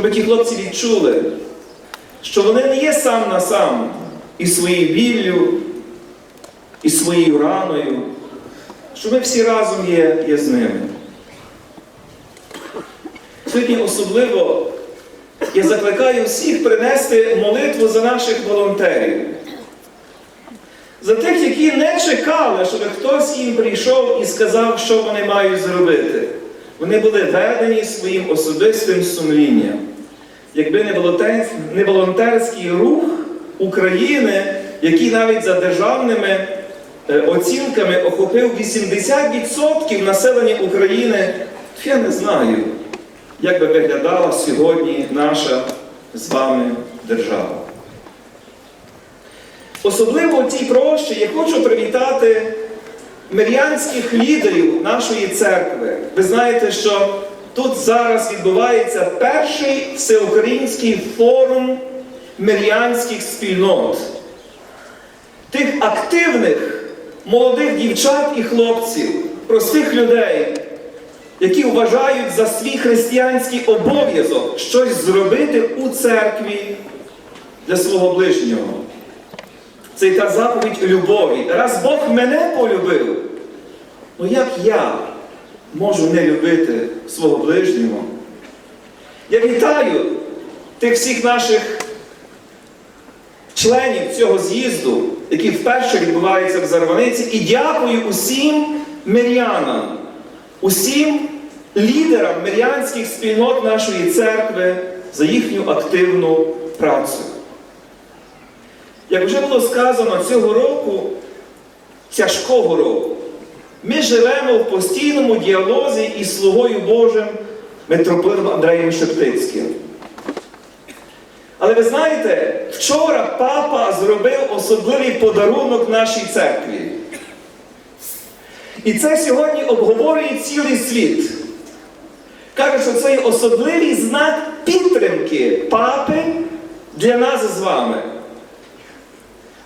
щоб ті хлопці відчули, що вони не є сам на сам із своєю біллю, із своєю раною, що ми всі разом є, є з ними. Сьогодні особливо я закликаю всіх принести молитву за наших волонтерів. За тих, які не чекали, щоб хтось їм прийшов і сказав, що вони мають зробити. Вони були ведені своїм особистим сумлінням. Якби не волонтерський рух України, який навіть за державними е, оцінками охопив 80% населення України, то я не знаю, як би виглядала сьогодні наша з вами держава. Особливо у цій прощі я хочу привітати мирянських лідерів нашої церкви. Ви знаєте, що тут зараз відбувається перший всеукраїнський форум мирянських спільнот. Тих активних молодих дівчат і хлопців, простих людей, які вважають за свій християнський обов'язок щось зробити у церкві для свого ближнього. Це та заповідь любові. Раз Бог мене полюбив, ну як я можу не любити свого ближнього? Я вітаю тих всіх наших членів цього з'їзду, які вперше відбуваються в Зарваниці, і дякую усім мирянам, усім лідерам мирянських спільнот нашої церкви за їхню активну працю. Як вже було сказано, цього року, тяжкого року, ми живемо в постійному діалозі із Слугою Божим митрополитом Андреєм Шептицьким. Але ви знаєте, вчора папа зробив особливий подарунок нашій церкві. І це сьогодні обговорює цілий світ. Каже, що це є особливий знак підтримки папи для нас з вами.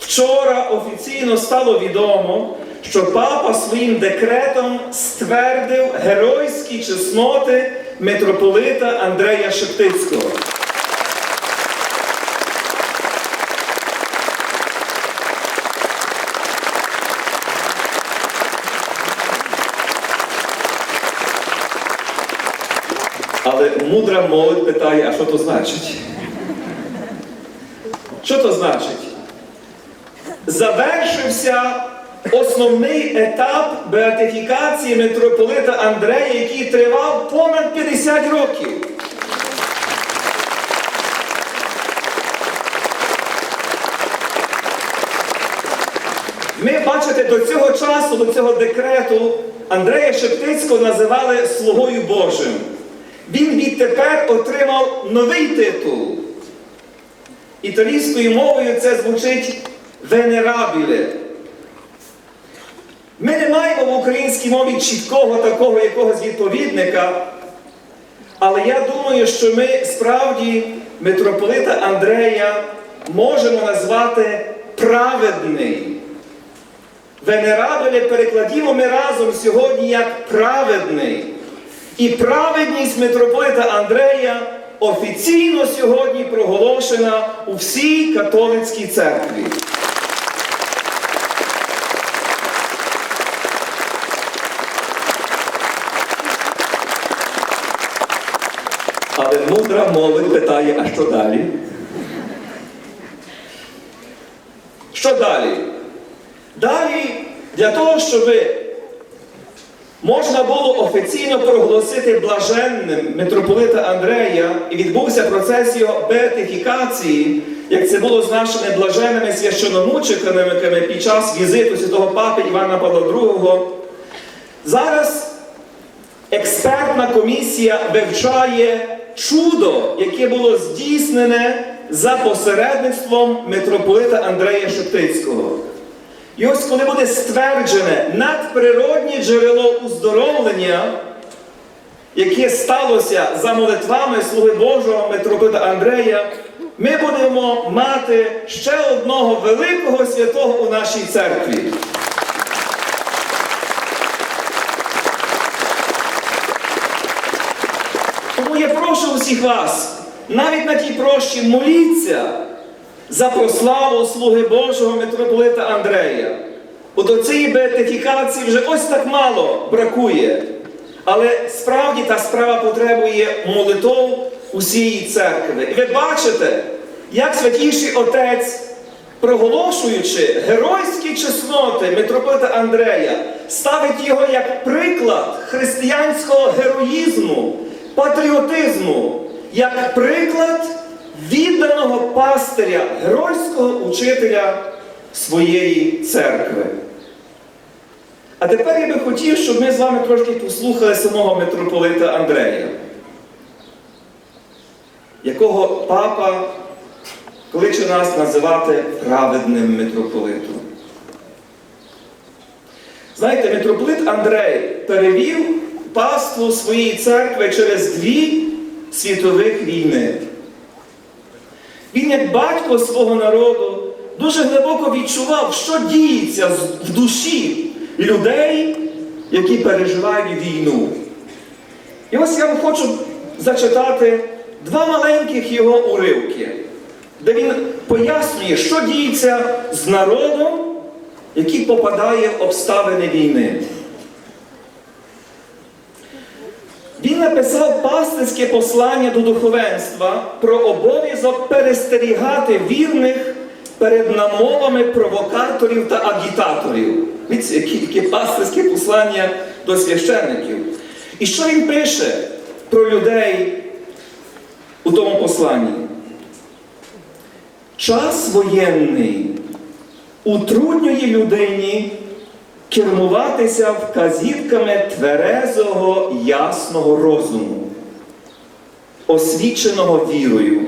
Вчора офіційно стало відомо, що папа своїм декретом ствердив геройські чесноти митрополита Андрея Шептицького. Але мудра молодь питає, а що то значить? Що то значить? Завершився основний етап беатифікації митрополита Андрея, який тривав понад 50 років. Ми, бачите, до цього часу, до цього декрету Андрея Шептицького називали Слугою Божим. Він відтепер отримав новий титул. Італійською мовою це звучить венерабіле. Ми не маємо в українській мові чіткого такого якогось відповідника, але я думаю, що ми справді митрополита Андрея можемо назвати праведний. Венерабеле перекладімо ми разом сьогодні як праведний. І праведність митрополита Андрея офіційно сьогодні проголошена у всій католицькій церкві. Але мудра молодь питає, а що далі? Що далі? Далі для того, щоб можна було офіційно проголосити блаженним митрополита Андрея і відбувся процес його беатифікації, як це було з нашими блаженними священомучениками під час візиту святого папи Івана Павла II. Зараз експертна комісія вивчає чудо, яке було здійснене за посередництвом митрополита Андрея Шептицького. І ось коли буде стверджене надприроднє джерело уздоровлення, яке сталося за молитвами Слуги Божого митрополита Андрея, ми будемо мати ще одного великого святого у нашій церкві. Усіх вас, навіть на тій прощі моліться за прославу слуги Божого митрополита Андрея. От до цієї беатифікації вже ось так мало бракує. Але справді та справа потребує молитов усієї церкви. І ви бачите, як святіший отець, проголошуючи геройські чесноти митрополита Андрея, ставить його як приклад християнського героїзму, патріотизму, як приклад відданого пастиря, геройського учителя своєї церкви. А тепер я би хотів, щоб ми з вами трошки послухали самого митрополита Андрея, якого папа кличе нас називати праведним митрополитом. Знаєте, митрополит Андрей перевів паству своєї церкви через дві світових війни. Він, як батько свого народу, дуже глибоко відчував, що діється в душі людей, які переживають війну. І ось я вам хочу зачитати два маленьких його уривки, де він пояснює, що діється з народом, який попадає в обставини війни. Він написав пастирське послання до духовенства про обов'язок перестерігати вірних перед намовами провокаторів та агітаторів. Дивіться, яке, яке пастирське послання до священників. І що він пише про людей у тому посланні? Час воєнний утруднює людині кермуватися вказівками тверезого ясного розуму, освіченого вірою.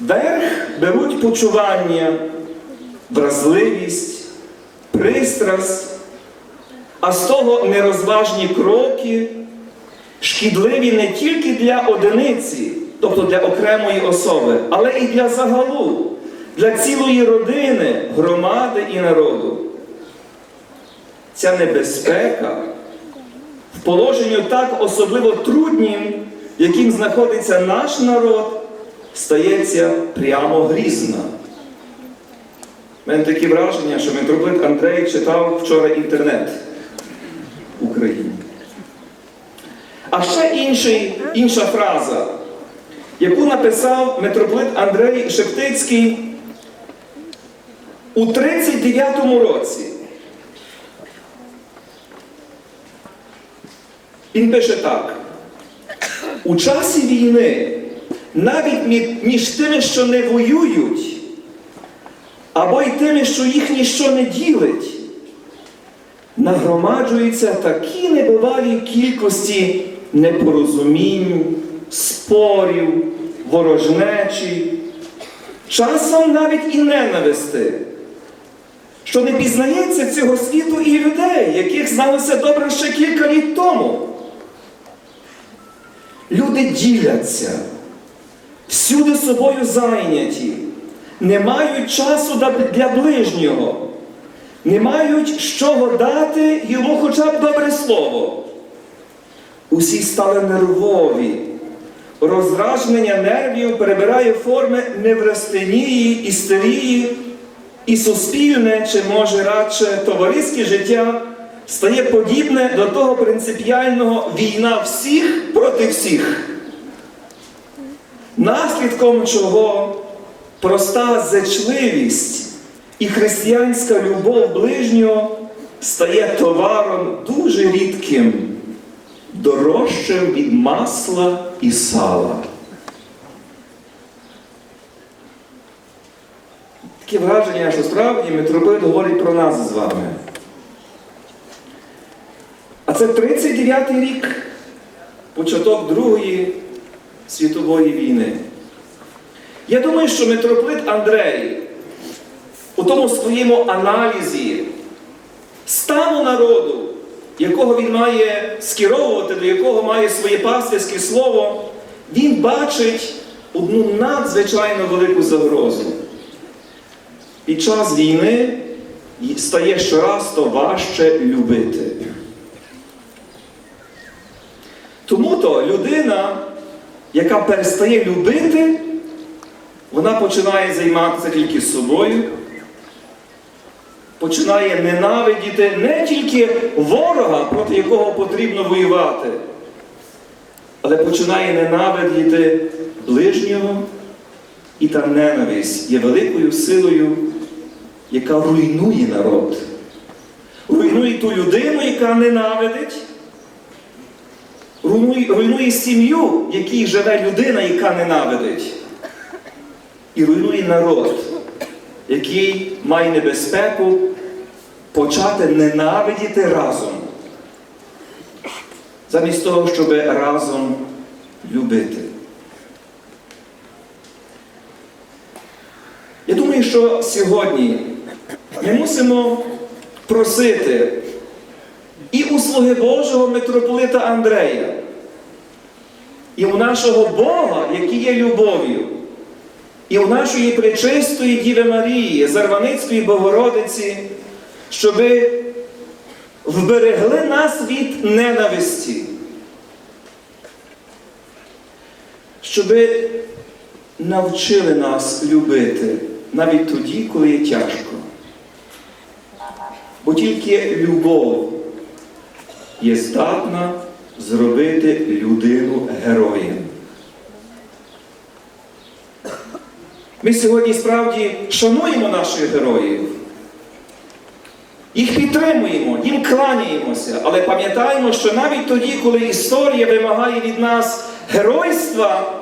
Верх беруть почування, вразливість, пристрасть, а з того нерозважні кроки, шкідливі не тільки для одиниці, тобто для окремої особи, але і для загалу, для цілої родини, громади і народу. Ця небезпека в положенню так особливо труднім, яким знаходиться наш народ, стається прямо грізна. У мене таке враження, що митрополит Андрей читав вчора інтернет в Україні. А ще інший, інша фраза, яку написав митрополит Андрей Шептицький у 39-му році. Він пише так. У часі війни, навіть між тими, що не воюють, або й тими, що їх ніщо не ділить, нагромаджуються такі небувалі кількості непорозумінь, спорів, ворожнечі, часом навіть і ненависти, що не пізнається цього світу і людей, яких зналося добре ще кілька літ тому. Люди діляться, всюди собою зайняті, не мають часу для ближнього, не мають чого дати йому хоча б добре слово. Усі стали нервові. Роздражнення нервів перебирає форми неврастенії, істерії, і суспільне, чи може радше товариське життя стає подібне до того принципіального війна всіх проти всіх. Наслідком чого проста зечливість і християнська любов ближнього стає товаром дуже рідким, дорожчим від масла і сала. Таке враження, що справді митрополит говорить про нас з вами. Це 39-й рік, початок Другої світової війни. Я думаю, що митрополит Андрей у тому своєму аналізі стану народу, якого він має скеровувати, до якого має своє пастирське слово, він бачить одну надзвичайно велику загрозу. Під час війни стає щораз то важче любити. Тому то людина, яка перестає любити, вона починає займатися тільки собою, починає ненавидіти не тільки ворога, проти якого потрібно воювати, але починає ненавидіти ближнього, і та ненависть є великою силою, яка руйнує народ. Руйнує ту людину, яка ненавидить, руйнує, руйнує сім'ю, в якій живе людина, яка ненавидить. І руйнує народ, який має небезпеку почати ненавидіти разом. Замість того, щоб разом любити. Я думаю, що сьогодні ми мусимо просити і у слуги Божого митрополита Андрея, і у нашого Бога, який є любов'ю, і у нашої пречистої Діви Марії, Зарваницької Богородиці, щоби вберегли нас від ненависті, щоби навчили нас любити навіть тоді, коли є тяжко. Бо тільки любов є здатна зробити людину героєм. Ми сьогодні справді шануємо наших героїв, їх підтримуємо, їм кланяємося, але пам'ятаємо, що навіть тоді, коли історія вимагає від нас геройства,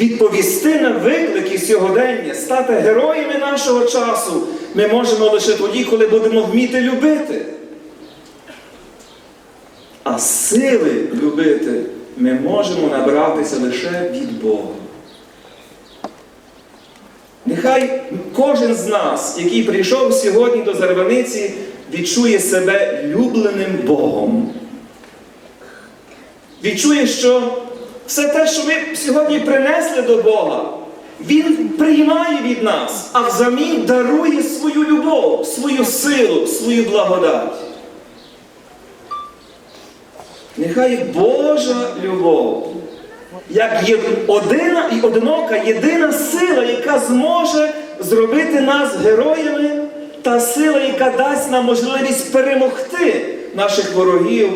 відповісти на виклики сьогодення, стати героями нашого часу, ми можемо лише тоді, коли будемо вміти любити. Сили любити ми можемо набратися лише від Бога. Нехай кожен з нас, який прийшов сьогодні до Зарваниці, відчує себе любленим Богом. Відчує, що все те, що ми сьогодні принесли до Бога, Він приймає від нас, а взамін дарує свою любов, свою силу, свою благодать. Нехай Божа любов, як є одина і одинока єдина сила, яка зможе зробити нас героями, та сила, яка дасть нам можливість перемогти наших ворогів,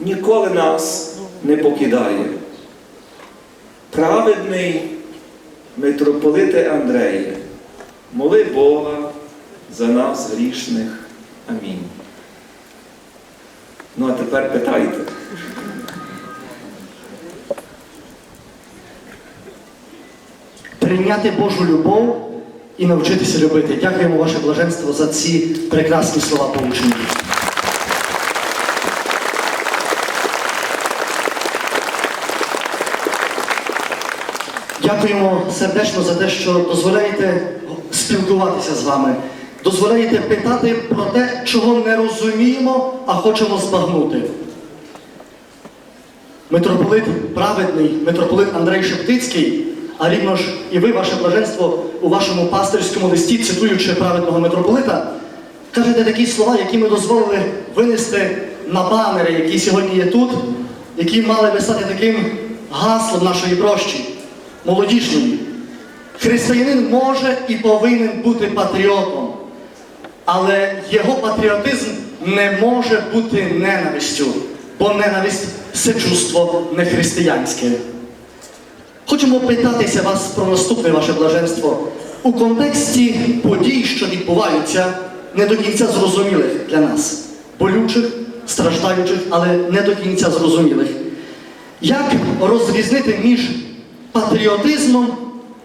ніколи нас не покидає. Праведний митрополите Андреє, моли Бога за нас грішних. Амінь. Ну а тепер питайте. прийняти Божу любов і навчитися любити. Дякуємо ваше блаженство за ці прекрасні слова поучення. Дякуємо сердечно за те, що дозволяєте спілкуватися з вами, дозволяєте питати про те, чого не розуміємо, а хочемо збагнути. Митрополит праведний, митрополит Андрей Шептицький, а рівно ж і ви, ваше блаженство, у вашому пастирському листі, цитуючи праведного митрополита, кажете такі слова, які ми дозволили винести на банери, які сьогодні є тут, які мали би стати таким гаслом нашої прощі, молодіжної. Християнин може і повинен бути патріотом, але його патріотизм не може бути ненавистю, бо ненависть це чувство нехристиянське. Хочемо питатися вас про наступне ваше блаженство у контексті подій, що відбуваються, не до кінця зрозумілих для нас, болючих, страждаючих, але не до кінця зрозумілих. Як розрізнити між патріотизмом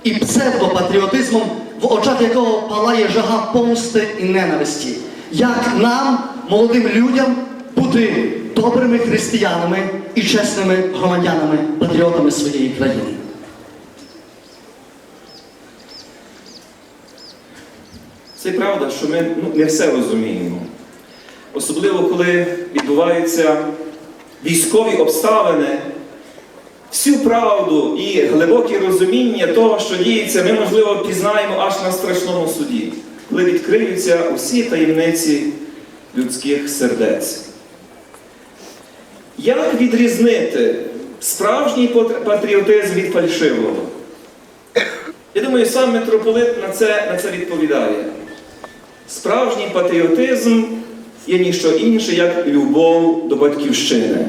і псевдопатріотизмом, в очах якого палає жага помсти і ненависті? Як нам, молодим людям, бути добрими християнами і чесними громадянами, патріотами своєї країни? Це правда, що ми ну, не все розуміємо. Особливо, коли відбуваються військові обставини, всю правду і глибоке розуміння того, що діється, ми, можливо, пізнаємо аж на страшному суді, коли відкриються усі таємниці людських сердець. Як відрізнити справжній патріотизм від фальшивого. Я думаю, сам митрополит на це, на це відповідає. Справжній патріотизм є ніщо інше, як любов до батьківщини.